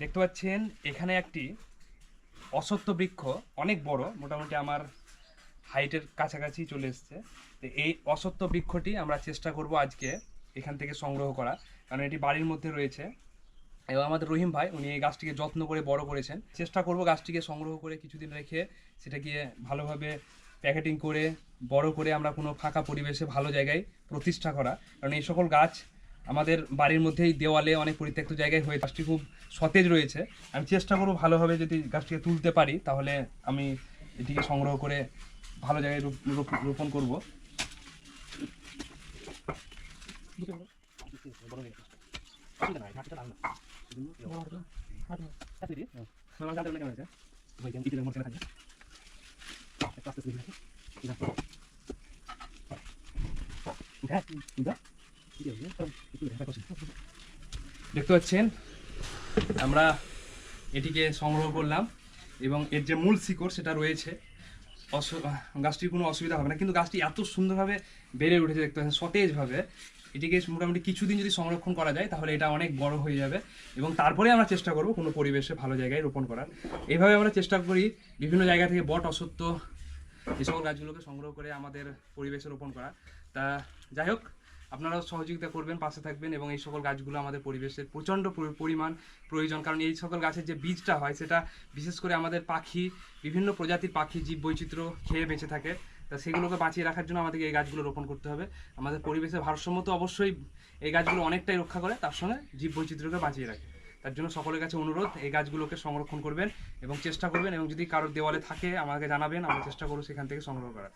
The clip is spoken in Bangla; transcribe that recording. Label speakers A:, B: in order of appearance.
A: দেখতে পাচ্ছেন, এখানে একটি অসত্য বৃক্ষ, অনেক বড়, মোটামুটি আমার হাইটের কাছাকাছি চলে এসছে। তো এই অসত্য বৃক্ষটি আমরা চেষ্টা করব আজকে এখান থেকে সংগ্রহ করা, কারণ এটি বাড়ির মধ্যে রয়েছে। এবং আমাদের রহিম ভাই, উনি এই গাছটিকে যত্ন করে বড় করেছেন। চেষ্টা করব গাছটিকে সংগ্রহ করে কিছুদিন রেখে সেটাকে ভালোভাবে প্যাকেটিং করে, বড় করে আমরা কোনো ফাঁকা পরিবেশে ভালো জায়গায় প্রতিষ্ঠা করা। কারণ এই সকল গাছ আমাদের বাড়ির মধ্যেই দেওয়ালে অনেক পরিত্যক্ত জায়গায় হয়ে গাছটি খুব সতেজ রয়েছে। আমি চেষ্টা করব ভালোভাবে যদি গাছটিকে তুলতে পারি, তাহলে আমি এটিকে সংগ্রহ করে ভালো জায়গায় রোপ- রোপ- রোপণ করব। দেখতে পাচ্ছেন? আমরা এটিকে সংগ্রহ করলাম এবং এর যে মূল শিকড় সেটা রয়েছে। গাছটির কোনো অসুবিধা হবে না, কিন্তু গাছটি এত সুন্দরভাবে বেড়ে উঠেছে, দেখতে পাচ্ছেন, সতেজভাবে। এটিকে মোটামুটি কিছুদিন যদি সংরক্ষণ করা যায়, তাহলে এটা অনেক বড় হয়ে যাবে এবং তারপরে আমরা চেষ্টা করব কোনো পরিবেশে ভালো জায়গায় রোপণ করার। এইভাবে আমরা চেষ্টা করি বিভিন্ন জায়গা থেকে বট অসত্য সকল গাছগুলোকে সংগ্রহ করে আমাদের পরিবেশে রোপণ করা। তা যাই হোক আপনারাও সহযোগিতা করবেন, পাশে থাকবেন এবং এই সকল গাছগুলো আমাদের পরিবেশের প্রচণ্ড পরিমাণ প্রয়োজন। কারণ এই সকল গাছের যে বীজটা হয়, সেটা বিশেষ করে আমাদের পাখি, বিভিন্ন প্রজাতির পাখি জীব বৈচিত্র্য খেয়ে বেঁচে থাকে। তা সেগুলোকে বাঁচিয়ে রাখার জন্য আমাদেরকে এই গাছগুলো রোপণ করতে হবে। আমাদের পরিবেশের ভারসাম্য তো অবশ্যই এই গাছগুলো অনেকটাই রক্ষা করে, তার সঙ্গে জীব বৈচিত্র্যকে বাঁচিয়ে রাখে। তার জন্য সকলের কাছে অনুরোধ, এই গাছগুলোকে সংরক্ষণ করবেন এবং চেষ্টা করবেন এবং যদি কারোর দেওয়ালে থাকে, আমাকে জানাবেন, আমরা চেষ্টা করব সেখান থেকে সংগ্রহ করার।